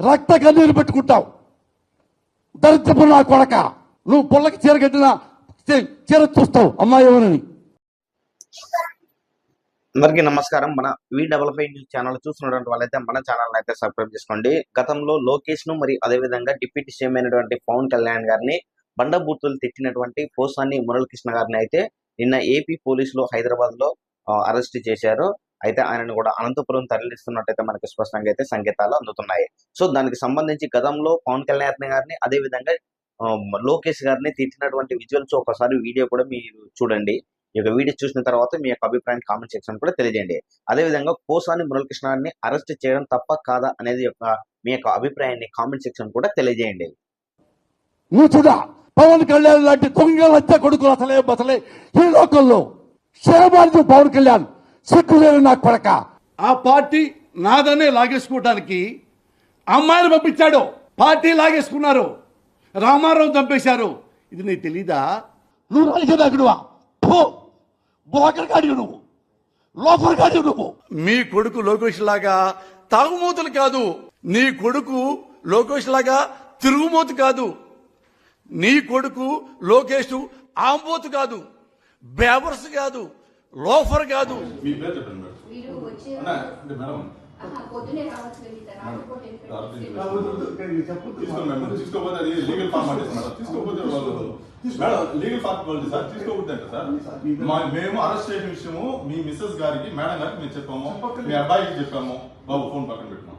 రక్త కన్నీరు పెట్టుకుంటావు. దరిద్రపు నా కొడక. నువ్వు పుల్లకి చీర కట్టిన చీర చూస్తావు. అమ్మాయి ఎవరని? అందరికీ నమస్కారం. మన V double five news channel చూస్తున్నటువంటి వాళ్ళైతే మన ఛానల్ అయితే సబ్స్క్రైబ్ చేసుకోండి. గతంలో లోకేష్ను మరి అదే విధంగా డిప్యూటీ సీఎం అయినటువంటి పవన్ కళ్యాణ్ గారిని బండబూతులు తిట్టినటువంటి పోసాని మురళకృష్ణ గారిని అయితే నిన్న ఏపీ పోలీసులు హైదరాబాద్లో అరెస్ట్ చేశారు. అయితే ఆయనను కూడా అనంతపురం తరలిస్తున్నట్టయితే మనకి స్పష్టంగా అయితే సంకేతాలు అందుతున్నాయి. సో దానికి సంబంధించి గతంలో పవన్ కళ్యాణ్ గారిని అదే విధంగా లోకేష్ గారిని తిట్టినటువంటి విజువల్స్ ఒకసారి వీడియో కూడా మీరు చూడండి. ఈ యొక్క వీడియో చూసిన తర్వాత మీ యొక్క అభిప్రాయం కామెంట్ సెక్షన్ కూడా తెలియజేయండి. అదే విధంగా మురళకృష్ణాన్ని అరెస్ట్ చేయడం తప్ప కాదా అనేది యొక్క మీ యొక్క అభిప్రాయాన్ని కామెంట్ సెక్షన్ కూడా తెలియజేయండి. నువ్వు పవన్ కళ్యాణ్ లాంటి దొంగ లచ్చ కొడుకులు అసలే బసలే ఈ లోకంలో. క్షేమానికి పవన్ కళ్యాణ్. సిగ్గులేని నా కొడక. ఆ పార్టీ నాదనే లాగేసుకోవడానికి అమ్మాయిని పంపించాడు. పార్టీ లాగేసుకున్నారు. రామారావు చంపేశారు. ఇది నీకు తెలీదా? నువ్వు బోకర్ గాడి నువ్వు. లోఫర్ గాడి నువ్వు. మీ కొడుకు లోకేష్ లాగా తాగుమూతలు కాదు. నీ కొడుకు లోకేష్ లాగా తిరుగుమూతు కాదు. నీ కొడుకు లోకేష్ ఆంబోతు కాదు. బేవర్స్ కాదు. లోఫర్ కాదు. మీ పేరు చెప్పండి మేడం. తీసుకోకపోతే అది లీగల్ ఫార్మాలిటీస్ మేడం తీసుకోకపోతే వాళ్ళు మేడం లీగల్ ఫార్మాలిటీ సార్ తీసుకోకూడదు అంటే సార్? మేము అరెస్ట్ చేసిన విషయము మీ మిస్సెస్ గారికి మేడం గారికి మేము చెప్పాము మీ అబ్బాయికి చెప్పాము. బాబు ఫోన్ పక్కన పెట్టినాం